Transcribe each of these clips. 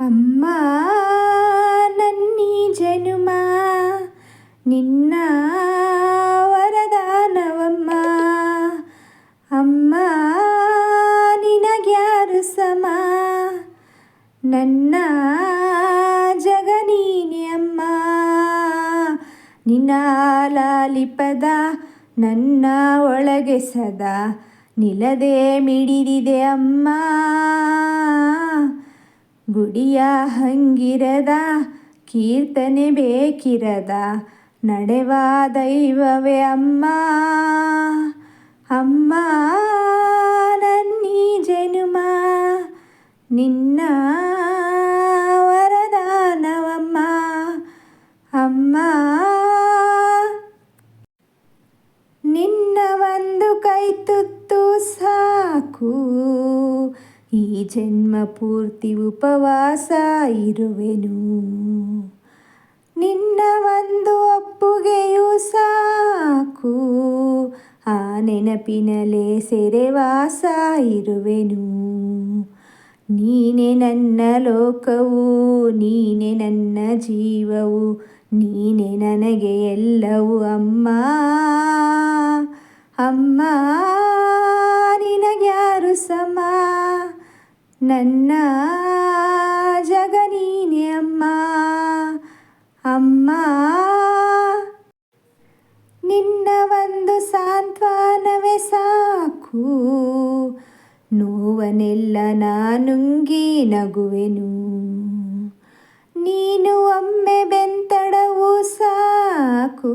ಅಮ್ಮ, ನನ್ನೀ ಜನುಮ, ನಿನ್ನ ವರದಾನವಮ್ಮ. ಅಮ್ಮ, ನಿನಗ್ಯಾರು ಸಮ, ನನ್ನ ಜಗನೀನಿ ಅಮ್ಮ. ನಿನ್ನ ಲಾಲಿಪದ ನನ್ನ ಒಳಗೆ ಸದಾ ನಿಲ್ಲದೆ ಮಿಡಿದಿದೆ ಅಮ್ಮ. ಗುಡಿಯ ಹಂಗಿರದ, ಕೀರ್ತನೆ ಬೇಕಿರದ, ನಡೆವ ದೈವವೇ ಅಮ್ಮ. ಅಮ್ಮ, ನನ್ನೀ ಜನುಮ, ನಿನ್ನ ವರದಾನವಮ್ಮ. ಅಮ್ಮ, ನಿನ್ನ ಒಂದು ಕೈ ತುತ್ತು ಸಾಕು. ಈ ಜನ್ಮ ಪೂರ್ತಿ ಉಪವಾಸ ಇರುವೆನು. ನಿನ್ನ ಒಂದು ಅಪ್ಪುಗೆಯೂ ಸಾಕು. ಆ ನೆನಪಿನಲೇ ಸೆರೆವಾಸ ಇರುವೆನು. ನೀನೆ ನನ್ನ ಲೋಕವು, ನೀನೆ ನನ್ನ ಜೀವವು, ನೀನೆ ನನಗೆ ಎಲ್ಲವೂ ಅಮ್ಮ. ಅಮ್ಮ. ನನ್ನ ಜಗ ನೀನೆ ಅಮ್ಮ ಅಮ್ಮ. ನಿನ್ನ ಒಂದು ಸಾಂತ್ವನವೇ ಸಾಕು ನೋವನೆಲ್ಲ ನಾನುಂಗಿ ನಗುವೆನು. ನೀನು ಒಮ್ಮೆ ಬೆಂತಡವು ಸಾಕು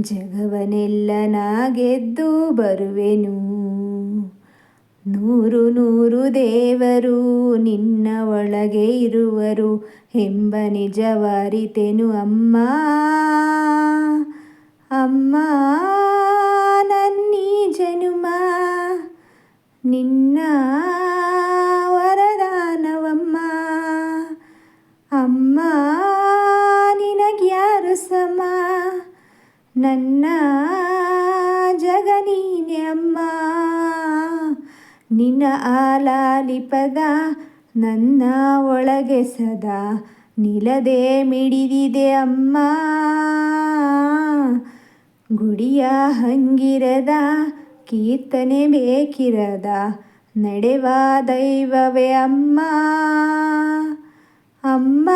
ಜಗವನೆಲ್ಲ ನಾ ಗೆದ್ದು ಬರುವೆನು. ನೂರು ನೂರು ದೇವರು ನಿನ್ನ ಒಳಗೆ ಇರುವರು ಎಂಬ ನಿಜವಾರಿತೆನು ಅಮ್ಮ. ಅಮ್ಮ, ನನ್ನೀ ಜನುಮ, ನಿನ್ನ ವರದಾನವಮ್ಮ. ಅಮ್ಮ, ನಿನಗ್ಯಾರು ಸಮ, ನನ್ನ ಜಗ ನೀನೆ ಅಮ್ಮ. ನಿನ್ನ ಆಲಾಲಿಪದ ನನ್ನ ಒಳಗೆ ಸದಾ ನಿಲದೆ ಮಿಡಿದಿದೆ ಅಮ್ಮ. ಗುಡಿಯ ಹಂಗಿರದ ಕೀರ್ತನೆ ಬೇಕಿರದ ನಡೆವ ದೈವವೇ ಅಮ್ಮ. ಅಮ್ಮ.